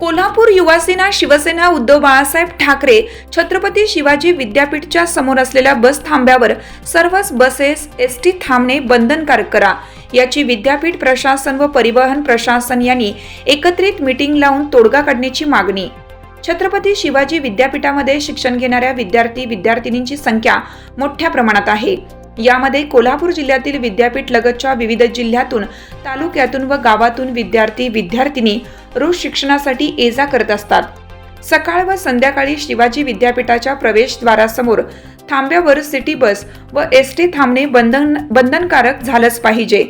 कोल्हापूर युवासेना शिवसेना उद्धव बाळासाहेब ठाकरे छत्रपती शिवाजी विद्यापीठच्या समोर असलेल्या बस थांब्यावर सर्वच बसेस एस टी थांबणे बंधनकारक करा. याची विद्यापीठ प्रशासन व परिवहन प्रशासन यांनी एकत्रित मिटिंग लावून तोडगा काढण्याची मागणी. छत्रपती शिवाजी विद्यापीठामध्ये शिक्षण घेणाऱ्या विद्यार्थी विद्यार्थिनींची संख्या मोठ्या प्रमाणात आहे. यामध्ये कोल्हापूर जिल्ह्यातील विद्यापीठ लगतच्या विविध जिल्ह्यातून तालुक्यातून व गावातून विद्यार्थी विद्यार्थिनी रोज शिक्षणासाठी ये जा करत असतात. सकाळ व संध्याकाळी शिवाजी विद्यापीठाच्या प्रवेशद्वारासमोर थांब्यावर सिटी बस व एस टी थांबणे बंधन बंधनकारक झालंच पाहिजे.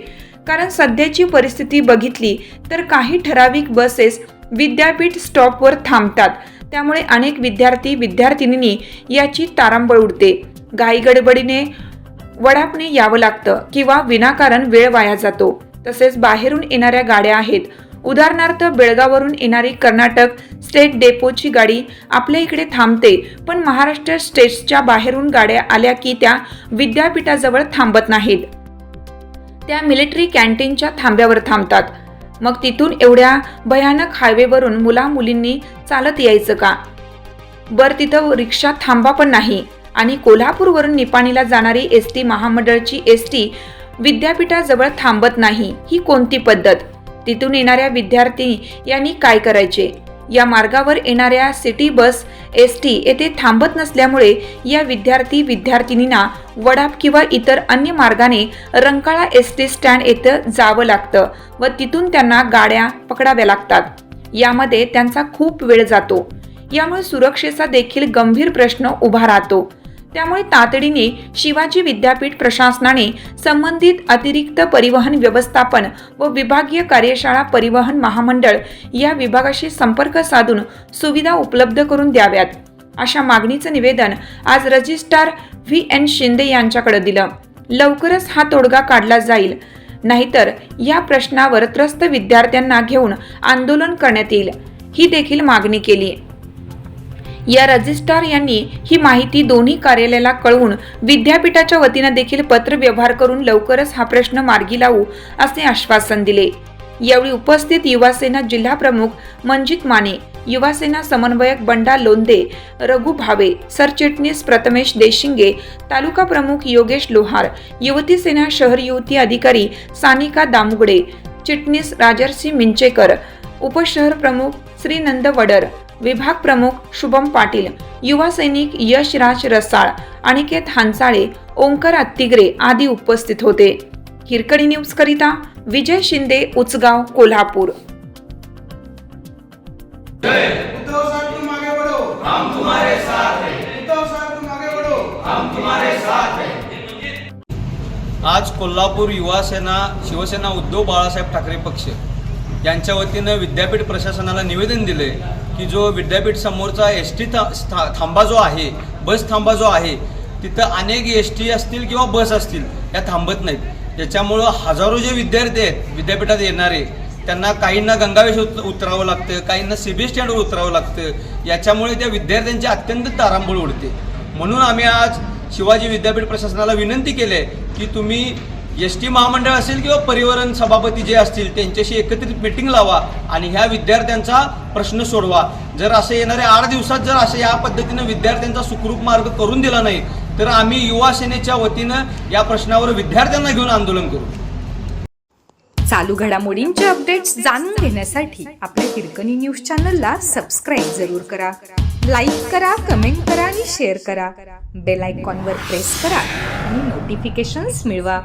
कारण सध्याची परिस्थिती बघितली तर काही ठराविक बसेस विद्यापीठ स्टॉपवर थांबतात. त्यामुळे अनेक विद्यार्थी विद्यार्थिनींनी याची तारांबळ उडते. घाईगडबडीने वडापने यावं लागतं किंवा विनाकारण वेळ वाया जातो. तसेच बाहेरून येणाऱ्या गाड्या आहेत. उदाहरणार्थ बेळगाववरून येणारी कर्नाटक स्टेट डेपोची गाडी आपल्या इकडे थांबते पण महाराष्ट्र स्टेट्सच्या बाहेरून गाड्या आल्या की त्या विद्यापीठाजवळ थांबत नाहीत. त्या मिलिटरी कॅन्टीनच्या थांब्यावर थांबतात. मग तिथून एवढ्या भयानक हायवेवरून मुला मुलींनी चालत यायचं का? बर तिथं रिक्षा थांबा पण नाही. आणि कोल्हापूरवरून निपाणीला जाणारी एस टी महामंडळची एस टी विद्यापीठाजवळ थांबत नाही. ही कोणती पद्धत? तिथून येणाऱ्या विद्यार्थी यांनी काय करायचे? या मार्गावर येणाऱ्या सिटी बस एस टी येथे थांबत नसल्यामुळे या विद्यार्थी विद्यार्थिनींना वडाप किंवा इतर अन्य मार्गाने रंकाळा एस टी स्टँड येथं जावं लागतं व तिथून त्यांना गाड्या पकडाव्या लागतात. यामध्ये त्यांचा खूप वेळ जातो. यामुळे सुरक्षेचा देखील गंभीर प्रश्न उभा राहतो. त्यामुळे तातडीने शिवाजी विद्यापीठ प्रशासनाने संबंधित अतिरिक्त परिवहन व्यवस्थापन व विभागीय कार्यशाळा परिवहन महामंडळ या विभागाशी संपर्क साधून सुविधा उपलब्ध करून द्याव्यात. अशा मागणीचं निवेदन आज रजिस्ट्रार व्ही एन शिंदे यांच्याकडे दिलं. लवकरच हा तोडगा काढला जाईल. नाहीतर या प्रश्नावर त्रस्त विद्यार्थ्यांना घेऊन आंदोलन करण्यात येईल. ही देखील मागणी केली. या रजिस्ट्रार यांनी ही माहिती दोन्ही कार्यालयाला कळवून विद्यापीठाच्या वतीनं देखील पत्र व्यवहार करून लवकरच हा प्रश्न मार्गी लावू असे आश्वासन दिले. यावेळी उपस्थित युवासेना जिल्हा प्रमुख मंजित माने युवासेना समन्वयक बंडा लोंदे रघु भावे सरचिटणीस प्रथमेश देशिंगे तालुका प्रमुख योगेश लोहार युवती सेना शहर युवती अधिकारी सानिका दामुगडे चिटणीस राजर्षी मिंचेकर उपशहर प्रमुख श्रीनंद वडर विभाग प्रमुख शुभम पाटील युवा सैनिक यशराज रसाळ अनिकेत हांसाळे ओंकार अत्तिग्रे आदी उपस्थित होते. हिरकणी न्यूज करिता विजय शिंदे उचगाव कोल्हापूर. उद्धव साहब तुम आगे बढ़ो. हम तुम्हारे साथ हैं. उद्धव साहब तुम आगे बढ़ो. हम तुम्हारे साथ हैं. आज कोल्हापूर युवा सेना शिवसेना उद्धव बाळासाहेब ठाकरे पक्ष यांच्या वतीनं विद्यापीठ प्रशासनाला निवेदन दिले की जो विद्यापीठ समोरचा एस टी थांबा जो आहे बस थांबा जो आहे तिथं अनेक एस टी असतील किंवा बस असतील या थांबत नाहीत. त्याच्यामुळं हजारो जे विद्यार्थी आहेत विद्यापीठात येणारे त्यांना काहींना गंगावेश उत उतरावं लागतं काहींना सी बी स्टँडवर उतरावं लागतं. याच्यामुळे त्या विद्यार्थ्यांची अत्यंत तारांबळ उडते. म्हणून आम्ही आज शिवाजी विद्यापीठ प्रशासनाला विनंती केली आहे की तुम्ही एस टी महामंडळ असेल किंवा परिवहन सभापती जे असतील त्यांच्याशी एकत्रित मिटिंग लावा आणि ह्या विद्यार्थ्यांचा प्रश्न सोडवा. जर असं येणाऱ्या आठ दिवसात जर असे या पद्धतीनं विद्यार्थ्यांचा सुखरूप मार्ग करून दिला नाही तर आम्ही युवा सेनेच्या वतीनं या प्रश्नावर विद्यार्थ्यांना घेऊन आंदोलन करू. चालू घडामोडींचे अपडेट्स जाणून घेण्यासाठी आपल्या हिरकणी न्यूज चॅनलला सबस्क्राईब जरूर करा. लाईक करा कमेंट करा आणि शेअर करा. बेल आयकॉनवर प्रेस करा आणि नोटिफिकेशन्स मिळवा.